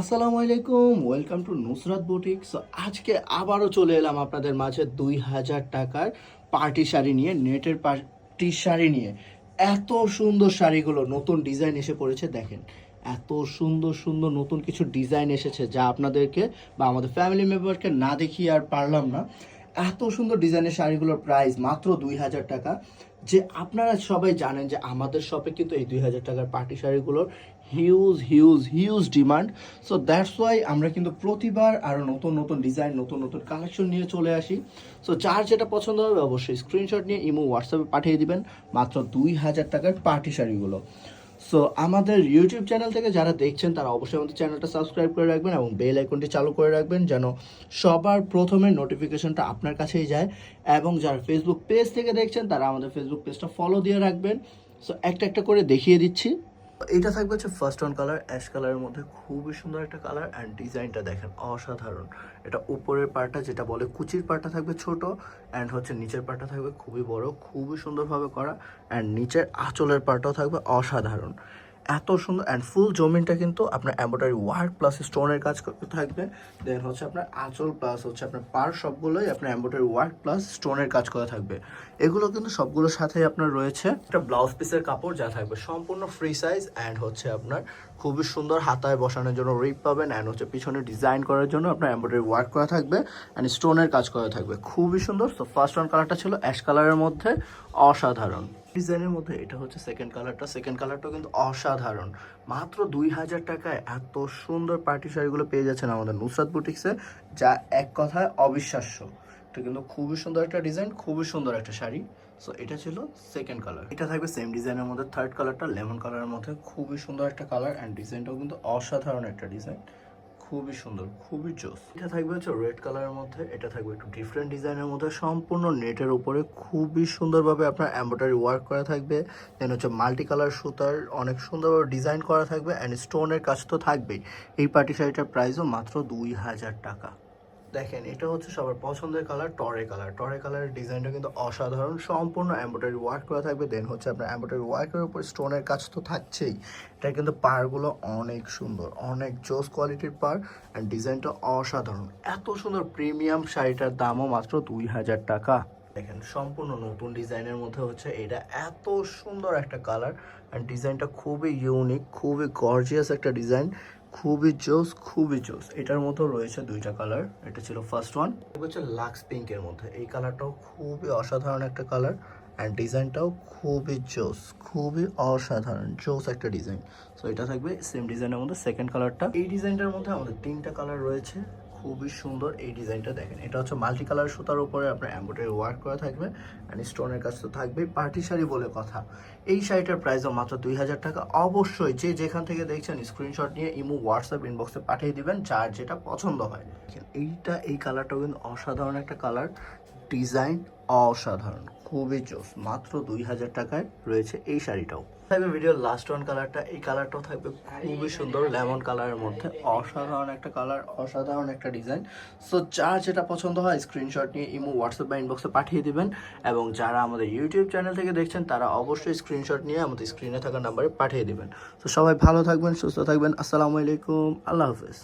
আসসালামু আলাইকুম welcome to Nusrat boutique so আজকে আবারও চলে এলাম আপনাদের মাঝে দুই হাজার টাকার পার্টি শাড়ি নিয়ে, নেটের পার্টি শাড়ি নিয়ে। এত সুন্দর শাড়িগুলো, নতুন ডিজাইন এসে পড়েছে, দেখেন। এত সুন্দর সুন্দর নতুন কিছু ডিজাইন এসেছে যা আপনাদেরকে বা আমাদের ফ্যামিলি মেম্বারকে না দেখিয়ে আর পারলাম না। এত সুন্দর ডিজাইনের শাড়িগুলোর প্রাইস মাত্র দুই হাজার টাকা। যে আপনারা সবাই জানেন যে আমাদের শপে কিন্তু এই দুই হাজার টাকার party শাড়িগুলোর huge huge huge demand so that's why আমরা কিন্তু প্রতিবার আরও নতুন নতুন ডিজাইন নতুন নতুন কালেকশন নিয়ে চলে আসি। সো যার যেটা পছন্দ হবে অবশ্যই স্ক্রিনশট নিয়ে ইমো হোয়াটসঅ্যাপে পাঠিয়ে দিবেন মাত্র দুই হাজার টাকার পার্টি শাড়িগুলো। সো আমাদের ইউটিউব চ্যানেল থেকে যারা দেখছেন, তারা অবশ্যই আমাদের চ্যানেলটা সাবস্ক্রাইব করে রাখবেন এবং বেল আইকনটি চালু করে রাখবেন যেন সবার প্রথমে নোটিফিকেশনটা আপনার কাছেই যায়। এবং যারা ফেসবুক পেজ থেকে দেখছেন, তারা আমাদের ফেসবুক পেজটা ফলো দিয়ে রাখবেন। সো একটা একটা করে দেখিয়ে দিচ্ছি। এটা থাকবে হচ্ছে ফার্স্ট অন কালার অ্যাশ কালারের মধ্যে খুবই সুন্দর একটা কালার অ্যান্ড ডিজাইনটা দেখেন, অসাধারণ। এটা উপরের পার্টটা যেটা বলে, কুচির পার্টটা থাকবে ছোট অ্যান্ড হচ্ছে নিচের পার্টটা থাকবে খুবই বড়, খুবই সুন্দরভাবে করা অ্যান্ড নিচের আঁচলের পার্টটাও থাকবে অসাধারণ। এত সুন্দর অ্যান্ড ফুল জমিনটা কিন্তু আপনার এম্ব্রয়ডারি ওয়ার্ক প্লাস স্টোনের কাজ থাকবে। দেন হচ্ছে আপনার আঁচল প্লাস হচ্ছে আপনার পার সবগুলোই আপনার এম্ব্রয়ডারি ওয়ার্ক প্লাস স্টোনের কাজ করা থাকবে। এগুলো কিন্তু সবগুলোর সাথেই আপনার রয়েছে একটা ব্লাউজ পিসের কাপড় যা থাকবে। সম্পূর্ণ ফ্রি সাইজ অ্যান্ড হচ্ছে আপনার খুবই সুন্দর হাতায় বসানোর জন্য রিপ পাবেন অ্যান্ড হচ্ছে পিছনে ডিজাইন করার জন্য আপনার এম্ব্রয়ডারি ওয়ার্ক করা থাকবে অ্যান্ড স্টোনের কাজ করা থাকবে। খুবই সুন্দর। তো ফার্স্ট ওয়ান কালারটা ছিল অ্যাশ কালারের মধ্যে। অসাধারণ। ডিজাইনের মধ্যে এটা হচ্ছে সেকেন্ড কালারটা সেকেন্ড কালারটাও কিন্তু অসাধারণ। মাত্র দুই হাজার টাকায় এত সুন্দর পার্টি শাড়িগুলো পেয়ে যাচ্ছেন আমাদের নুসরাত বুটিক্সে, যা এক কথায় অবিশ্বাস্য। এটা কিন্তু খুবই সুন্দর একটা ডিজাইন খুবই সুন্দর একটা শাড়ি। সো এটা ছিল সেকেন্ড কালার এটা থাকবে সেম ডিজাইনের মধ্যে থার্ড কালারটা লেমন কালারের মধ্যে। খুবই সুন্দর একটা কালার অ্যান্ড ডিজাইনটাও কিন্তু অসাধারণ একটা ডিজাইন খুবই সুন্দর, খুবই জোস। এটা থাকবে হচ্ছে রেড কালারের মধ্যে, এটা থাকবে একটু ডিফারেন্ট ডিজাইনের মধ্যে, সম্পূর্ণ নেটের উপরে খুবই সুন্দরভাবে আপনার এম্ব্রয়ডারি ওয়ার্ক করা থাকবে দেন হচ্ছে মাল্টি কালার সুতার অনেক সুন্দরভাবে ডিজাইন করা থাকবে অ্যান্ড স্টোনের কাজ তো থাকবেই। এই পার্টি শাড়িটার প্রাইসও মাত্র দুই হাজার টাকা। দেখেন, এটা হচ্ছে সবার পছন্দের কালার টরে কালার টরে কালারের ডিজাইনটা কিন্তু অসাধারণ, সম্পূর্ণ এম্ব্রয়ডারি ওয়ার্ক করা থাকবে। দেন হচ্ছে আপনার এম্ব্রয়ডারি ওয়ার্কের উপর স্টোনের কাজ তো থাকছেই। এটা কিন্তু পারগুলো অনেক সুন্দর, অনেক জোস কোয়ালিটির পার অ্যান্ড ডিজাইনটা অসাধারণ। এত সুন্দর প্রিমিয়াম শাড়িটার দামও মাত্র দুই হাজার টাকা। দেখেন, সম্পূর্ণ নতুন ডিজাইনের মধ্যে হচ্ছে এটা এত সুন্দর একটা কালার অ্যান্ড ডিজাইনটা খুবই ইউনিক খুবই গর্জিয়াস একটা ডিজাইন খুবই জোস খুবই জোস। এটার মতো রয়েছে দুইটা কালার এটা ছিল ফার্স্ট ওয়ান হচ্ছে লাক্স পিঙ্কের মধ্যে। এই কালারটাও খুবই অসাধারণ একটা কালার অ্যান্ড ডিজাইনটাও খুবই জোস, খুবই অসাধারণ, জোস একটা ডিজাইন সো এটা থাকবে সেম ডিজাইনের মধ্যে সেকেন্ড কালারটা এই ডিজাইনটার মধ্যে আমাদের তিনটা কালার রয়েছে। খুবই সুন্দর এই ডিজাইনটা দেখেন। এটা হচ্ছে মাল্টি কালার সুতার উপরে আপনার এম্ব্রয়ডারি ওয়ার্ক করা থাকবে অ্যান্ড স্টোনের কাজ তো থাকবেই, পার্টি শাড়ি বলে কথা। এই শাড়িটার প্রাইসও মাত্র দুই হাজার টাকা। অবশ্যই যে যেখান থেকে দেখছেন স্ক্রিনশট নিয়ে ইমো হোয়াটসঅ্যাপ ইনবক্সে পাঠিয়ে দিবেন, যার যেটা পছন্দ হয়। এইটা, এই কালারটাও কিন্তু অসাধারণ একটা কালার ডিজাইন অসাধারণ, খুবই জোস। মাত্র দুই হাজার টাকায় রয়েছে এই শাড়িটাও। থাকবে ভিডিওর লাস্ট ওয়ান কালারটা এই কালারটাও থাকবে খুবই সুন্দর লেমন কালারের মধ্যে। অসাধারণ একটা কালার অসাধারণ একটা ডিজাইন সো যার যেটা পছন্দ হয় স্ক্রিনশট নিয়ে ইমো হোয়াটসঅ্যাপ বা ইনবক্সে পাঠিয়ে দিবেন। এবং যারা আমাদের ইউটিউব চ্যানেল থেকে দেখছেন, তারা অবশ্যই স্ক্রিনশট নিয়ে আমাদের স্ক্রিনে থাকা নাম্বারে পাঠিয়ে দিবেন। তো সবাই ভালো থাকবেন, সুস্থ থাকবেন। আসসালামু আলাইকুম। আল্লাহ হাফেজ।